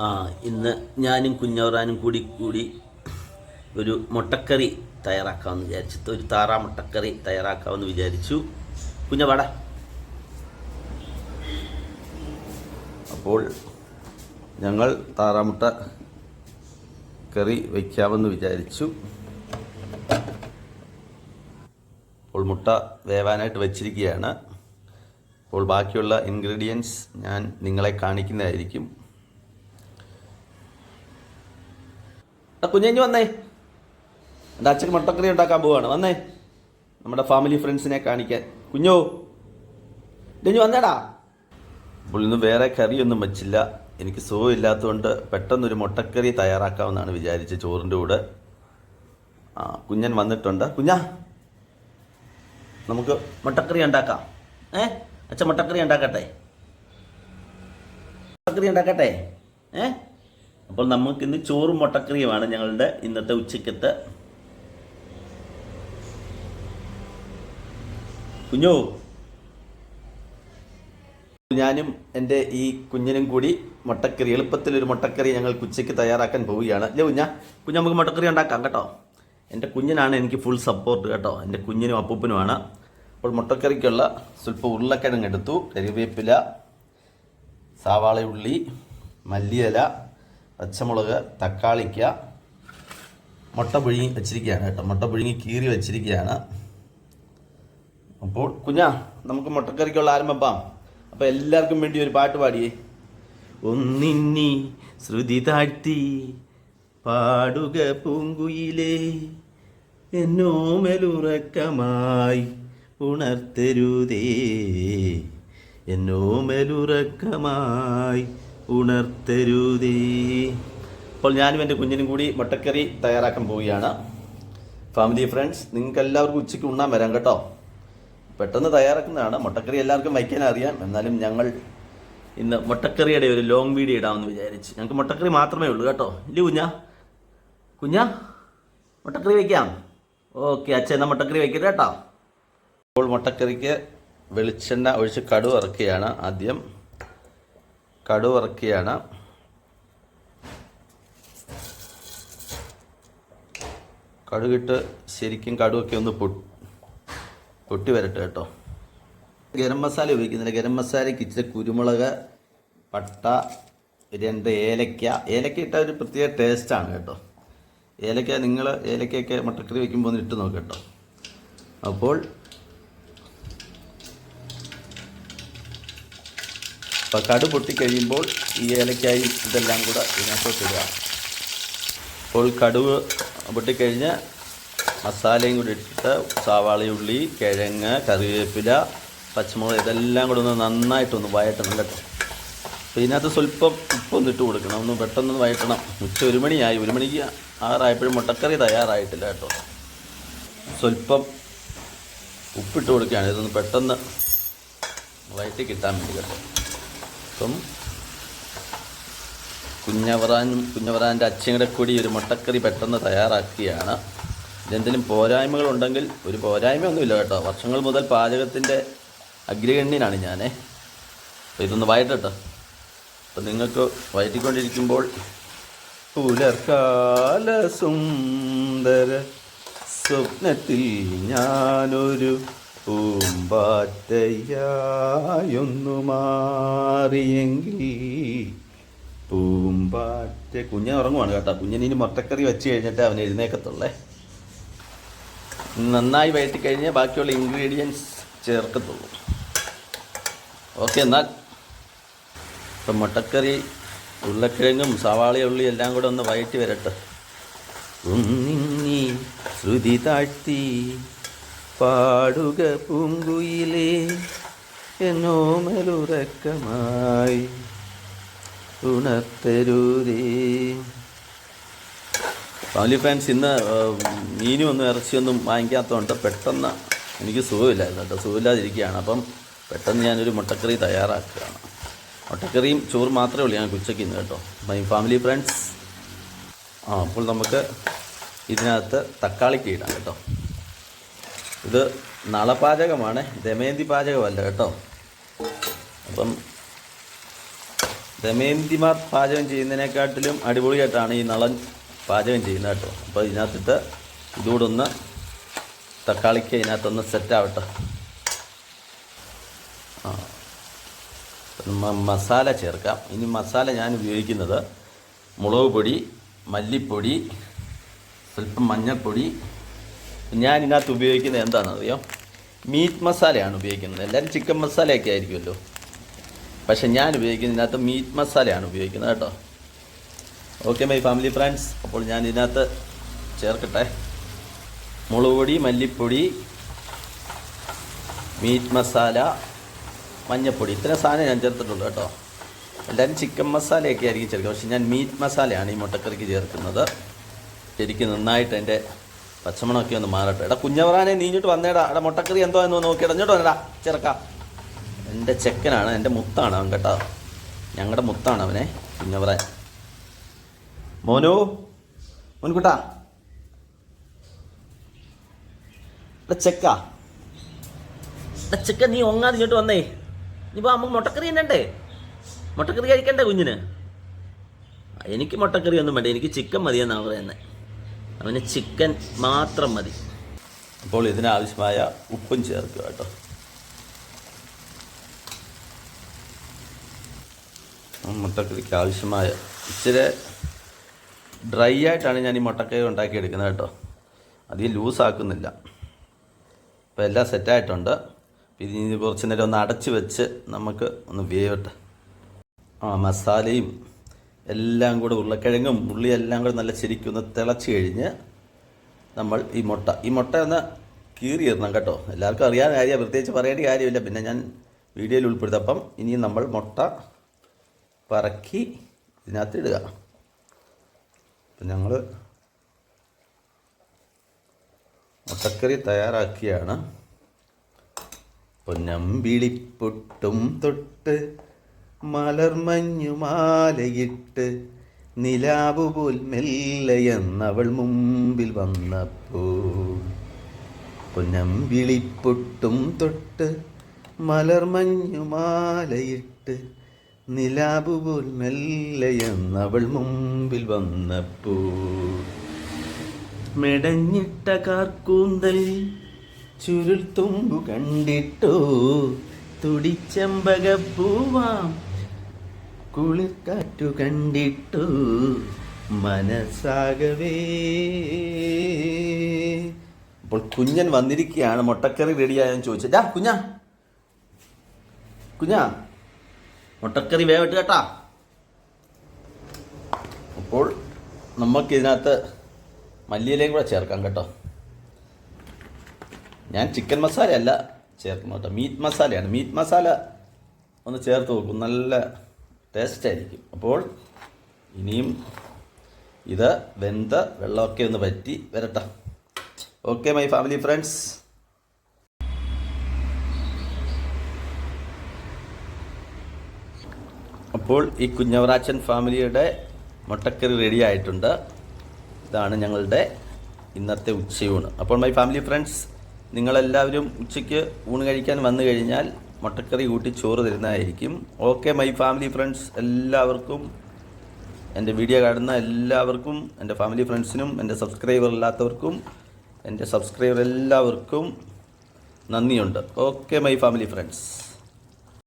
ആ ഇന്ന് ഞാനും കുഞ്ഞവറാനും കൂടി കൂടി ഒരു മുട്ടക്കറി തയ്യാറാക്കാമെന്ന് വിചാരിച്ചു ഒരു താറാ മുട്ടക്കറി തയ്യാറാക്കാമെന്ന് വിചാരിച്ചു. കുഞ്ഞവാട അപ്പോൾ ഞങ്ങൾ താറാമുട്ട കറി വയ്ക്കാമെന്ന് വിചാരിച്ചു. അപ്പോൾ മുട്ട വേവാനായിട്ട് വച്ചിരിക്കുകയാണ്. അപ്പോൾ ബാക്കിയുള്ള ഇൻഗ്രീഡിയൻസ് ഞാൻ നിങ്ങളെ കാണിക്കുന്നതായിരിക്കും. കുഞ്ഞഞ്ഞു വന്നേ. എന്റെ അച്ഛൻ മുട്ടക്കറി ഉണ്ടാക്കാൻ പോവാണ്. വന്നേ. നമ്മുടെ ഫാമിലി ഫ്രണ്ട്സിനെ കാണിക്കാൻ. കുഞ്ഞോ ഇഞ്ഞു വന്നേടാ. ഇന്ന് വേറെ കറിയൊന്നും വെച്ചില്ല. എനിക്ക് സുഖമില്ലാത്തതുകൊണ്ട് പെട്ടെന്നൊരു മുട്ടക്കറി തയ്യാറാക്കാമെന്നാണ് വിചാരിച്ച് ചോറിന്റെ കൂടെ. ആ കുഞ്ഞൻ വന്നിട്ടുണ്ട്. കുഞ്ഞാ നമുക്ക് മുട്ടക്കറി ഉണ്ടാക്കാം. ഏ? അച്ഛൻ മുട്ടക്കറി ഉണ്ടാക്കട്ടെ? മുട്ടക്കറി ഉണ്ടാക്കട്ടെ? ഏ? അപ്പോൾ നമുക്ക് ഇന്ന് ചോറും മുട്ടക്കറിയുമാണ് ഞങ്ങളുടെ ഇന്നത്തെ ഉച്ചക്കത്തെ കുഞ്ഞു. ഞാനും എന്റെ ഈ കുഞ്ഞിനും കൂടി മുട്ടക്കറി എളുപ്പത്തിൽ ഒരു മുട്ടക്കറി ഞങ്ങൾ ഉച്ചയ്ക്ക് തയ്യാറാക്കാൻ പോവുകയാണ്. അല്ലേ കുഞ്ഞ? കുഞ്ഞ് നമുക്ക് മുട്ടക്കറി ഉണ്ടാക്കാം കേട്ടോ. എന്റെ കുഞ്ഞിനാണ് എനിക്ക് ഫുൾ സപ്പോർട്ട് കേട്ടോ. എന്റെ കുഞ്ഞിനും അപ്പൂപ്പനുമാണ്. അപ്പോൾ മുട്ടക്കറിക്കുള്ള സ്വല്പം ഉരുളക്കിഴങ്ങ് എടുത്തു കരിവേപ്പില സവാള ഉള്ളി മല്ലിയില പച്ചമുളക് തക്കാളിക്ക മുട്ട പുഴുങ്ങി വെച്ചിരിക്കുകയാണ് കേട്ടോ. മുട്ട പുഴുങ്ങി കീറി വെച്ചിരിക്കുകയാണ്. അപ്പോൾ കുഞ്ഞാ നമുക്ക് മുട്ടക്കറിക്കുള്ള ആരംഭപ്പാം അപ്പോൾ എല്ലാവർക്കും വേണ്ടി ഒരു പാട്ട് പാടിയേ. ഒന്നിന്നി ശ്രുതി താഴ്ത്തി പാടുക പൂങ്കുയിലേ എന്നോമലുറക്കമായി ഉണർത്തരുതേ. എന്നോമലുറക്കമായി ഉണർത്തരുതേ. അപ്പോൾ ഞാനും എന്റെ കുഞ്ഞിനും കൂടി മുട്ടക്കറി തയ്യാറാക്കാൻ പോവുകയാണ്. ഫാമിലി ഫ്രണ്ട്സ് നിങ്ങൾക്ക് എല്ലാവർക്കും ഉച്ചയ്ക്ക് ഉണ്ണാൻ വരാം കേട്ടോ. പെട്ടെന്ന് തയ്യാറാക്കുന്നതാണ്. മുട്ടക്കറി എല്ലാവർക്കും വയ്ക്കാൻ അറിയാം. എന്നാലും ഞങ്ങൾ ഇന്ന് മുട്ടക്കറിയുടെ ഒരു ലോങ് വീഡിയോ ഇടാമെന്ന് വിചാരിച്ച്. ഞങ്ങൾക്ക് മുട്ടക്കറി മാത്രമേ ഉള്ളൂ കേട്ടോ. ഇല്ല കുഞ്ഞ? കുഞ്ഞ? മുട്ടക്കറി വയ്ക്കാം. ഓക്കെ അച്ഛൻ എന്നാൽ മുട്ടക്കറി വയ്ക്കട്ടെ കേട്ടോ. അപ്പോൾ മുട്ടക്കറിക്ക് വെളിച്ചെണ്ണ ഒഴിച്ച് കടുവ് ഇറക്കുകയാണ് ആദ്യം. കടു ഇറക്കുകയാണ് കടുകിട്ട് ശരിക്കും കടുവൊക്കെ ഒന്ന് പൊട്ടി വരട്ടെ കേട്ടോ. ഗരം മസാല ഉപയോഗിക്കുന്നില്ല. ഗരം മസാലയ്ക്ക് ഇച്ചിരി കുരുമുളക് പട്ട രണ്ട് ഏലക്ക. ഏലക്ക ഇട്ട ഒരു പ്രത്യേക ടേസ്റ്റാണ് കേട്ടോ. ഏലക്ക നിങ്ങൾ ഏലക്കയൊക്കെ മുട്ടക്കറി വയ്ക്കുമ്പോൾ ഒന്ന് ഇട്ട് നോക്കാം കേട്ടോ. അപ്പോൾ അപ്പോൾ കടു പൊട്ടിക്കഴിയുമ്പോൾ ഈ ഏലക്കായും ഇതെല്ലാം കൂടെ ഇടുക. അപ്പോൾ കടുവ് പൊട്ടിക്കഴിഞ്ഞ് മസാലയും കൂടി ഇട്ടിട്ട് സവാളയുള്ളി കിഴങ്ങ് കറിവേപ്പില പച്ചമുളക് ഇതെല്ലാം കൂടെ ഒന്ന് നന്നായിട്ടൊന്ന് വയറ്റണം കേട്ടോ. അപ്പോൾ ഇതിനകത്ത് സ്വല്പം ഉപ്പൊന്ന് ഇട്ട് കൊടുക്കണം. ഒന്ന് പെട്ടെന്ന് വയറ്റണം. ഉച്ച ഒരു മണിയായി. ഒരു മണിക്ക് ആറായപ്പോഴും മുട്ടക്കറി തയ്യാറായിട്ടില്ല കേട്ടോ. സ്വല്പം ഉപ്പിട്ട് കൊടുക്കുകയാണ്. ഇതൊന്ന് പെട്ടെന്ന് വയറ്റി കിട്ടാൻ വേണ്ടി കേട്ടോ. അപ്പം കുഞ്ഞവറാനും കുഞ്ഞവറാന്റെ കൂടെ കൂടി ഒരു മുട്ടക്കറി പെട്ടെന്ന് തയ്യാറാക്കുകയാണ്. ഇതെന്തെങ്കിലും പോരായ്മകളുണ്ടെങ്കിൽ ഒരു പോരായ്മയൊന്നുമില്ല കേട്ടോ. വർഷങ്ങൾ മുതൽ പാചകത്തിന്റെ അഗ്രഗണ്യനാണ് ഞാൻ അപ്പോൾ ഇതൊന്ന് വയറ്റട്ടോ അപ്പം നിങ്ങൾക്ക് വയറ്റിക്കൊണ്ടിരിക്കുമ്പോൾ പുലർക്കാല സുന്ദര സ്വപ്നത്തിൽ ഞാനൊരു പൂമ്പാറ്റയായൊന്നു മാറിയെങ്കിൽ പൂമ്പാറ്റ കുഞ്ഞൻ ഉറങ്ങുവാണ് കേട്ടോ. കുഞ്ഞിന് മുട്ടക്കറി വെച്ച് കഴിഞ്ഞിട്ട് അവൻ എഴുന്നേക്കത്തുള്ളേ. നന്നായി വയറ്റി കഴിഞ്ഞ് ബാക്കിയുള്ള ഇൻഗ്രീഡിയൻസ് ചേർക്കത്തുള്ളൂ. ഓക്കെ എന്നാൽ ഇപ്പം മുട്ടക്കറി ഉരുളക്കിഴങ്ങും സവാള ഉള്ളി എല്ലാം കൂടെ ഒന്ന് വയറ്റി വരട്ടെ. ശ്രുതി താഴ്ത്തി പാടുക പൂങ്കുയിലേ എന്നോമലുറക്കമായി ഉണർത്തരുതേ. ഫാമിലി ഫാൻസ് ഇന്ന് ഏഹ്, മീനും ഒന്നും ഇറച്ചിയൊന്നും വാങ്ങിക്കാത്തതുകൊണ്ട് പെട്ടെന്ന് എനിക്ക് സുഖമില്ലായിരുന്നു കേട്ടോ. സുഖമില്ലാതിരിക്കുകയാണ്. അപ്പം പെട്ടെന്ന് ഞാനൊരു മുട്ടക്കറി തയ്യാറാക്കുകയാണ്. മുട്ടക്കറിയും ചോറ് മാത്രമേ ഉള്ളൂ ഞാൻ ഉച്ചയ്ക്ക് ഇന്ന് കേട്ടോ. മൈ ഫാമിലി ഫ്രണ്ട്സ് ആ അപ്പോൾ നമുക്ക് ഇതിനകത്ത് തക്കാളിക്ക് ഇടാം കേട്ടോ. ഇത് നളപാചകമാണ്. ദമയന്തി പാചകമല്ല കേട്ടോ. അപ്പം ദമയന്തിമാർ പാചകം ചെയ്യുന്നതിനെക്കാട്ടിലും അടിപൊളിയായിട്ടാണ് ഈ നളൻ പാചകം ചെയ്യുന്നത് കേട്ടോ. അപ്പോൾ ഇതിനകത്തിട്ട് ഇതുകൂടെ ഒന്ന് തക്കാളിക്ക് ഇതിനകത്തൊന്ന് സെറ്റാവട്ടെ. ആ. മസാല ചേർക്കാം. ഇനി മസാല ഞാൻ ഉപയോഗിക്കുന്നത് മുളക് പൊടി മല്ലിപ്പൊടി സ്വല്പം മഞ്ഞൾപ്പൊടി ഞാൻ ഇതിനകത്ത് ഉപയോഗിക്കുന്നത് എന്താണെന്ന് അറിയാം മീറ്റ് മസാലയാണ് ഉപയോഗിക്കുന്നത്. എല്ലാവരും ചിക്കൻ മസാലയൊക്കെ ആയിരിക്കുമല്ലോ. പക്ഷേ ഞാൻ ഉപയോഗിക്കുന്നത് ഇതിനകത്ത് മീറ്റ് മസാലയാണ് ഉപയോഗിക്കുന്നത് കേട്ടോ. ഓക്കെ മൈ ഫാമിലി ഫ്രണ്ട്സ് അപ്പോൾ ഞാൻ ഇതിനകത്ത് ചേർക്കട്ടെ. മുളക് പൊടി മല്ലിപ്പൊടി മീറ്റ് മസാല മഞ്ഞൾപ്പൊടി ഇത്രയും സാധനം ഞാൻ ചേർത്തിട്ടുള്ളൂ കേട്ടോ. എല്ലാവരും ചിക്കൻ മസാലയൊക്കെ ആയിരിക്കും ചേർക്കുക. പക്ഷെ ഞാൻ മീറ്റ് മസാലയാണ് ഈ മുട്ടക്കറിക്ക് ചേർക്കുന്നത്. ശരിക്കും നന്നായിട്ട് എന്റെ പച്ചമണമൊക്കെ ഒന്ന് മാറട്ടെ. എടാ കുഞ്ഞവറാനെ നീഞ്ഞിട്ട് വന്നേടാ. എടാ മുട്ടക്കറി എന്തോ എന്നോ നോക്കി ഇടഞ്ഞോട്ട് വന്നേടാ ചെറുക്ക. എന്റെ ചെക്കനാണ് എന്റെ മുത്താണ് അവൻ കേട്ടോ. ഞങ്ങളുടെ മുത്താണ് അവനെ കുഞ്ഞവറാൻ. മോനു മോൻകുട്ടാ. എടാ ചെക്ക. എടാ ചെക്ക നീ ഒങ്ങാതെ ഇങ്ങോട്ട് വന്നേ. പോ നമുക്ക് മുട്ടക്കറി തന്നെണ്ടേ? മുട്ടക്കറി കഴിക്കണ്ടേ കുഞ്ഞിന്? എനിക്ക് മുട്ടക്കറി ഒന്നും വേണ്ട. എനിക്ക് ചിക്കൻ മതിയെന്നാണ് പറയുന്നത് അവന് ചിക്കൻ മാത്രം മതി. അപ്പോൾ ഇതിനാവശ്യമായ ഉപ്പും ചേർക്കുക കേട്ടോ. മുട്ടക്കറിക്ക് ആവശ്യമായ ഇച്ചിരി ഡ്രൈ ആയിട്ടാണ് ഞാൻ ഈ മുട്ടക്കറി ഉണ്ടാക്കിയെടുക്കുന്നത് കേട്ടോ. അധികം ലൂസാക്കുന്നില്ല അപ്പോൾ എല്ലാം സെറ്റായിട്ടുണ്ട് പിന്നെ കുറച്ച് നേരം ഒന്ന് അടച്ച് വെച്ച് നമുക്ക് ഒന്ന് വേവട്ടെ. ആ മസാലയും എല്ലാം കൂടെ ഉരുളക്കിഴങ്ങും ഉള്ളി എല്ലാം കൂടെ നല്ല ശരിക്കും ഒന്ന് തിളച്ച് കഴിഞ്ഞ് നമ്മൾ ഈ മുട്ട. ഈ മുട്ട ഒന്ന് കീറിയിടണം കേട്ടോ. എല്ലാവർക്കും അറിയാൻ കാര്യം പ്രത്യേകിച്ച് പറയേണ്ട കാര്യമില്ല. പിന്നെ ഞാൻ വീഡിയോയിൽ ഉൾപ്പെടുത്തപ്പം ഇനി നമ്മൾ മുട്ട പറക്കി ഇതിനകത്ത് ഇടുക. അപ്പം ഞങ്ങൾ മുട്ടക്കറി തയ്യാറാക്കിയാണ്. പൊന്നമ്പിളിപ്പൊട്ടും തൊട്ട് മലർമഞ്ഞുമാലയിട്ട് നിലാവു പോൽ മെല്ലയെന്നവൾ മുമ്പിൽ വന്നപ്പോൾ പൊന്നമ്പിളിപ്പൊട്ടും തൊട്ട് മലർമഞ്ഞുമാലയിട്ട് നിലാവു പോൽ മെല്ലയെന്നവൾ മുമ്പിൽ വന്നപ്പോൾ മെടഞ്ഞിട്ട കാർക്കൂന്തൽ ചുരുൾ തുമ്പു കണ്ടിട്ടോ തുടിച്ചമ്പകപ്പൂവാം കുളിർക്കാറ്റു കണ്ടിട്ടു മനസ്സാകവേ. അപ്പോൾ കുഞ്ഞൻ വന്നിരിക്കുകയാണ്. മുട്ടക്കറി റെഡിയായെന്ന് ചോദിച്ചു. ഡാ കുഞ്ഞ. കുഞ്ഞാ മുട്ടക്കറി വേവിട്ട് കേട്ടാ. അപ്പോൾ നമുക്ക് ഇതിനകത്ത് മല്ലിയിലയും കൂടെ ചേർക്കാം കേട്ടോ. ഞാൻ ചിക്കൻ മസാല അല്ല ചേർക്കുന്നത് കേട്ടോ. മീറ്റ് മസാലയാണ് മീറ്റ് മസാല ഒന്ന് ചേർത്ത് നോക്കും. നല്ല ടേസ്റ്റ് ആയിരിക്കും. അപ്പോൾ ഇനിയും ഇത് വെന്ത വെള്ളമൊക്കെ ഒന്ന് പറ്റി വരട്ടെ. ഓക്കെ മൈ ഫാമിലി ഫ്രണ്ട്സ് അപ്പോൾ ഈ കുഞ്ഞവറാച്ചൻ ഫാമിലിയുടെ മുട്ടക്കറി റെഡി ആയിട്ടുണ്ട്. ഇതാണ് ഞങ്ങളുടെ ഇന്നത്തെ ഉച്ചയൂണ്. അപ്പോൾ മൈ ഫാമിലി ഫ്രണ്ട്സ് നിങ്ങളെല്ലാവരും ഉച്ചയ്ക്ക് ഊണ് കഴിക്കാൻ വന്നു കഴിഞ്ഞാൽ മുട്ടക്കറി കൂട്ടി ചോറ് തരുന്നതായിരിക്കും. ഓക്കെ മൈ ഫാമിലി ഫ്രണ്ട്സ് എല്ലാവർക്കും എന്റെ വീഡിയോ കാണുന്ന എല്ലാവർക്കും എന്റെ ഫാമിലി ഫ്രണ്ട്സിനും എന്റെ സബ്സ്ക്രൈബർ അല്ലാത്തവർക്കും എന്റെ സബ്സ്ക്രൈബർ എല്ലാവർക്കും നന്ദിയുണ്ട്. Okay my family friends